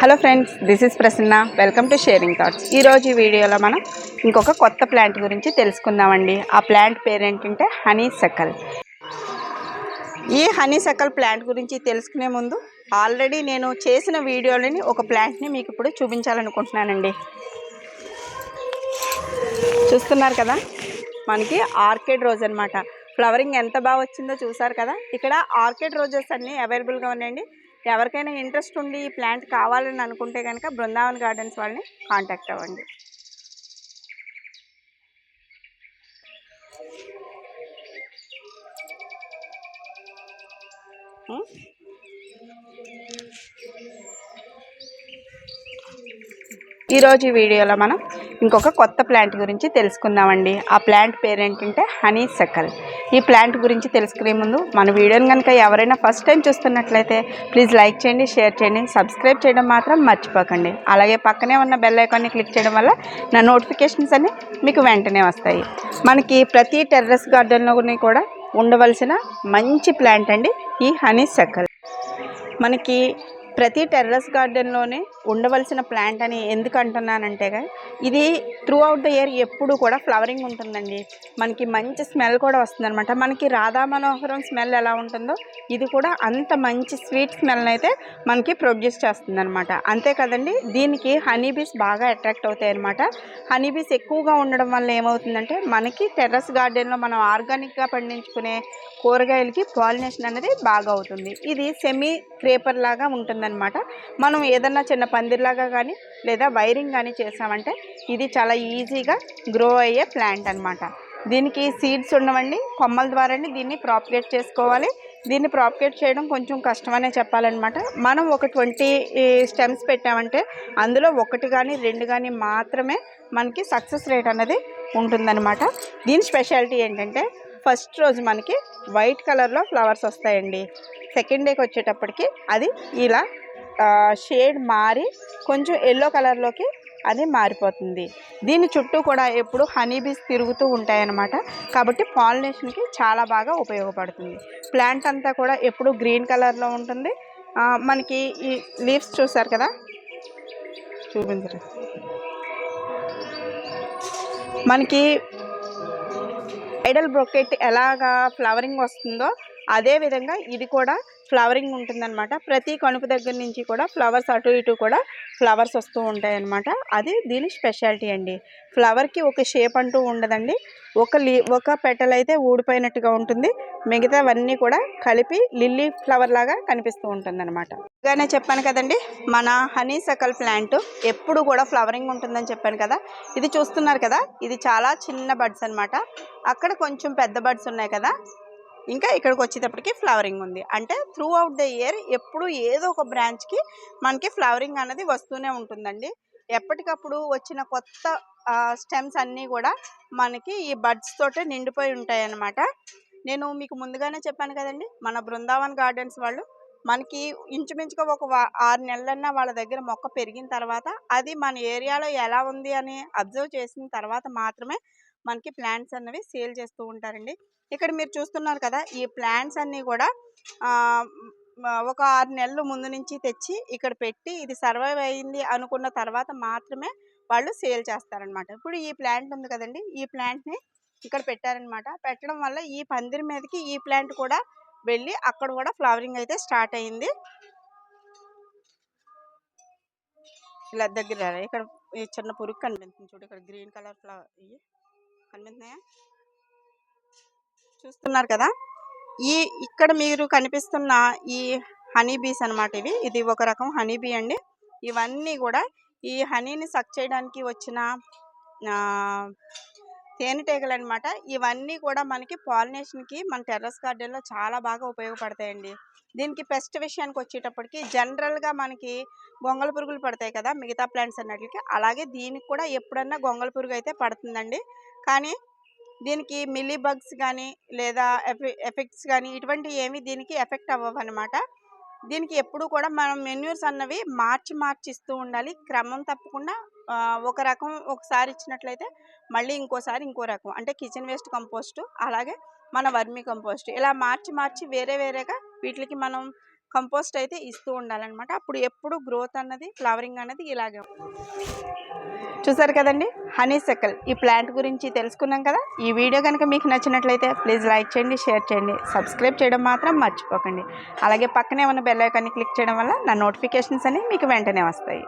Hello friends this is Prasanna welcome to sharing thoughts ఈరోజు ఈ వీడియోలో మనం ఇంకొక కొత్త ప్లాంట్ గురించి తెలుసుకుందామండి. ఆ ప్లాంట్ పేరేంటంటే హనీ సకల్ ఈ హనీ సకల్ ప్లాంట్ గురించి తెలుసుకునే ముందు ఆల్రెడీ నేను చేసిన వీడియోలని ఒక ప్లాంట్ని మీకు ఇప్పుడు చూపించాలనుకుంటున్నానండి. చూస్తున్నారు కదా? మనకి ఆర్కిడ్ రోజ్ అనమాట ఫ్లవరింగ్ ఎంత బాగా వచ్చిందో చూసారు కదా? ఇక్కడ ఆర్కిడ్ రోజెస్ అన్నీ అవైలబుల్గా ఉన్నాయండి. ఎవరికైనా ఇంట్రెస్ట్ ఉండి ఈ ప్లాంట్ కావాలని అనుకుంటే కనుక బృందావన్ గార్డెన్స్ వాళ్ళని కాంటాక్ట్ అవ్వండి. ఈరోజు ఈ వీడియోలో మనం ఇంకొక కొత్త ప్లాంట్ గురించి తెలుసుకుందామండి. ఆ ప్లాంట్ పేరేంటంటే హనీ సకల్ ఈ ప్లాంట్ గురించి తెలుసుకునే ముందు మన వీడియోని కనుక ఎవరైనా ఫస్ట్ టైం చూస్తున్నట్లయితే ప్లీజ్ లైక్ చేయండి షేర్ చేయండి సబ్స్క్రైబ్ చేయడం మాత్రం మర్చిపోకండి. అలాగే పక్కనే ఉన్న బెల్ ఐకాన్ని క్లిక్ చేయడం వల్ల నా నోటిఫికేషన్స్ అన్ని మీకు వెంటనే వస్తాయి. మనకి ప్రతి టెర్రస్ గార్డెన్లోని కూడా ఉండవలసిన మంచి ప్లాంట్ అండి ఈ హనీ సకల్ మనకి ప్రతి టెర్రస్ గార్డెన్లోనే ఉండవలసిన ప్లాంట్ అని ఎందుకు అంటున్నానంటే ఇది త్రూ అవుట్ ద ఇయర్ ఎప్పుడు కూడా ఫ్లవరింగ్ ఉంటుందండి. మనకి మంచి స్మెల్ కూడా వస్తుందన్నమాట. మనకి రాధా మనోహరం స్మెల్ ఎలా ఉంటుందో ఇది కూడా అంత మంచి స్వీట్ స్మెల్ని అయితే మనకి ప్రొడ్యూస్ చేస్తుంది అనమాట అంతే కదండి దీనికి హనీ బీస్ బాగా అట్రాక్ట్ అవుతాయి అనమాట హనీ బీస్ ఎక్కువగా ఉండడం వల్ల ఏమవుతుందంటే మనకి టెర్రస్ గార్డెన్లో మనం ఆర్గానిక్గా పండించుకునే కూరగాయలకి పాలినేషన్ అనేది బాగా అవుతుంది. ఇది సెమీ క్రేపర్ లాగా ఉంటుందన్నమాట. మనం ఏదన్నా చిన్న పందిర్లాగా కానీ లేదా వైరింగ్ కానీ చేసామంటే ఇది చాలా ఈజీగా గ్రో అయ్యే ప్లాంట్ అనమాట దీనికి సీడ్స్ ఉండవండి. కొమ్మల ద్వారానే దీన్ని ప్రాపగేట్ చేసుకోవాలి. దీన్ని ప్రాపగేట్ చేయడం కొంచెం కష్టమనే చెప్పాలన్నమాట. మనం ఒక ట్వంటీ స్టెమ్స్ పెట్టామంటే అందులో ఒకటి కానీ రెండు కానీ మాత్రమే మనకి సక్సెస్ రేట్ అనేది ఉంటుందన్నమాట. దీని స్పెషాలిటీ ఏంటంటే ఫస్ట్ రోజు మనకి వైట్ కలర్లో ఫ్లవర్స్ వస్తాయండి. సెకండ్ డేకి వచ్చేటప్పటికి అది ఇలా షేడ్ మారి కొంచెం ఎల్లో కలర్లోకి అది మారిపోతుంది. దీని చుట్టూ కూడా ఎప్పుడు హనీ బీస్ తిరుగుతూ ఉంటాయన్నమాట. కాబట్టి పాలినేషన్కి చాలా బాగా ఉపయోగపడుతుంది. ప్లాంట్ అంతా కూడా ఎప్పుడు గ్రీన్ కలర్లో ఉంటుంది. మనకి ఈ లీవ్స్ చూసారు కదా? చూపించరు మనకి ఐడల్ బ్రొకెట్ ఎలాగా ఫ్లవరింగ్ వస్తుందో అదే విధంగా ఇది కూడా ఫ్లవరింగ్ ఉంటుందన్నమాట. ప్రతి కణుపు దగ్గర నుంచి కూడా ఫ్లవర్స్ అటు ఇటు కూడా ఫ్లవర్స్ వస్తూ ఉంటాయన్నమాట. అది దీని స్పెషాలిటీ అండి. ఫ్లవర్కి ఒక షేప్ అంటూ ఉండదండి. ఒక లీ ఒక పెటల్ అయితే ఊడిపోయినట్టుగా ఉంటుంది. మిగతావన్నీ కూడా కలిపి లిల్లీ ఫ్లవర్ లాగా కనిపిస్తూ ఉంటుంది అనమాట చెప్పాను కదండి మన హనీ సకల్ ప్లాంట్ ఎప్పుడు కూడా ఫ్లవరింగ్ ఉంటుందని చెప్పాను కదా. ఇది చూస్తున్నారు కదా ఇది చాలా చిన్న బడ్స్ అన్నమాట. అక్కడ కొంచెం పెద్ద బడ్స్ ఉన్నాయి కదా ఇంకా ఇక్కడికి వచ్చేటప్పటికి ఫ్లవరింగ్ ఉంది. అంటే త్రూ అవుట్ ద ఇయర్ ఎప్పుడు ఏదో ఒక బ్రాంచ్కి మనకి ఫ్లవరింగ్ అనేది వస్తూనే ఉంటుందండి. ఎప్పటికప్పుడు వచ్చిన కొత్త స్టెమ్స్ అన్నీ కూడా మనకి ఈ బడ్స్ తోటే నిండిపోయి ఉంటాయి అన్నమాట నేను మీకు ముందుగానే చెప్పాను కదండి మన బృందావన్ గార్డెన్స్ వాళ్ళు మనకి ఇంచుమించుగా ఒక వా- ఆరు నెలలన్నా వాళ్ళ దగ్గర మొక్క పెరిగిన తర్వాత అది మన ఏరియాలో ఎలా ఉంది అని అబ్జర్వ్ చేసిన తర్వాత మాత్రమే మనకి ప్లాంట్స్ అన్నవి సేల్ చేస్తూ ఉంటారండి. ఇక్కడ మీరు చూస్తున్నారు కదా ఈ ప్లాంట్స్ అన్నీ కూడా ఒక ఆరు నెలలు ముందు నుంచి తెచ్చి ఇక్కడ పెట్టి ఇది సర్వైవ్ అయింది అనుకున్న తర్వాత మాత్రమే వాళ్ళు సేల్ చేస్తారనమాట ఇప్పుడు ఈ ప్లాంట్ ఉంది కదండి ఈ ప్లాంట్ని ఇక్కడ పెట్టారనమాట పెట్టడం వల్ల ఈ పందిరి మీదకి ఈ ప్లాంట్ కూడా వెళ్ళి అక్కడ కూడా ఫ్లవరింగ్ అయితే స్టార్ట్ అయింది. ఇలా దగ్గర ఇక్కడ ఈ చిన్న పురుగు కనిపిస్తుంది చూడు ఇక్కడ గ్రీన్ కలర్ ఫ్లవర్ ఇవి కనిపిస్తున్నాయా? చూస్తున్నారు కదా? ఈ ఇక్కడ మీరు కనిపిస్తున్న ఈ హనీ బీస్ అన్నమాట ఇవి. ఇది ఒక రకం హనీ బీ అండి. ఇవన్నీ కూడా ఈ హనీని సక్ చేయడానికి వచ్చిన ఆ, తేనెటీగలు అనమాట ఇవన్నీ కూడా మనకి పాలినేషన్కి మన టెర్రస్ గార్డెన్లో చాలా బాగా ఉపయోగపడతాయండి. దీనికి పెస్ట్ విషయానికి వచ్చేటప్పటికి జనరల్గా మనకి గొంగళ పురుగులు పడతాయి కదా మిగతా ప్లాంట్స్ అన్నిటికి. అలాగే దీనికి కూడా ఎప్పుడన్నా గొంగళ పురుగు అయితే పడుతుందండి. కానీ దీనికి మిల్లీ బగ్స్ కానీ లేదా ఎఫెక్ట్స్ కానీ ఇటువంటి ఏమి దీనికి ఎఫెక్ట్ అవ్వవు అనమాట దీనికి ఎప్పుడు కూడా మనం మెన్యూర్స్ అన్నవి మార్చి మార్చి ఇస్తూ ఉండాలి. క్రమం తప్పకుండా ఒక రకం ఒకసారి ఇచ్చినట్లయితే మళ్ళీ ఇంకోసారి ఇంకో రకం. అంటే కిచెన్ వేస్ట్ కంపోస్టు అలాగే మన వర్మీ కంపోస్ట్. ఇలా మార్చి మార్చి వేరే వేరేగా వీటికి మనం కంపోస్ట్ అయితే ఇస్తూ ఉండాలన్నమాట. అప్పుడు ఎప్పుడు గ్రోత్ అన్నది ఫ్లవరింగ్ అన్నది ఇలాగే చూసారు కదండి? హనీ సెకల్ ఈ ప్లాంట్ గురించి తెలుసుకున్నాం కదా? ఈ వీడియో కనుక మీకు నచ్చినట్లయితే ప్లీజ్ లైక్ చేయండి షేర్ చేయండి. సబ్స్క్రైబ్ చేయడం మాత్రం మర్చిపోకండి. అలాగే పక్కనే ఉన్న బెల్ ఐకాన్ని క్లిక్ చేయడం వల్ల నా నోటిఫికేషన్స్ అనేవి మీకు వెంటనే వస్తాయి.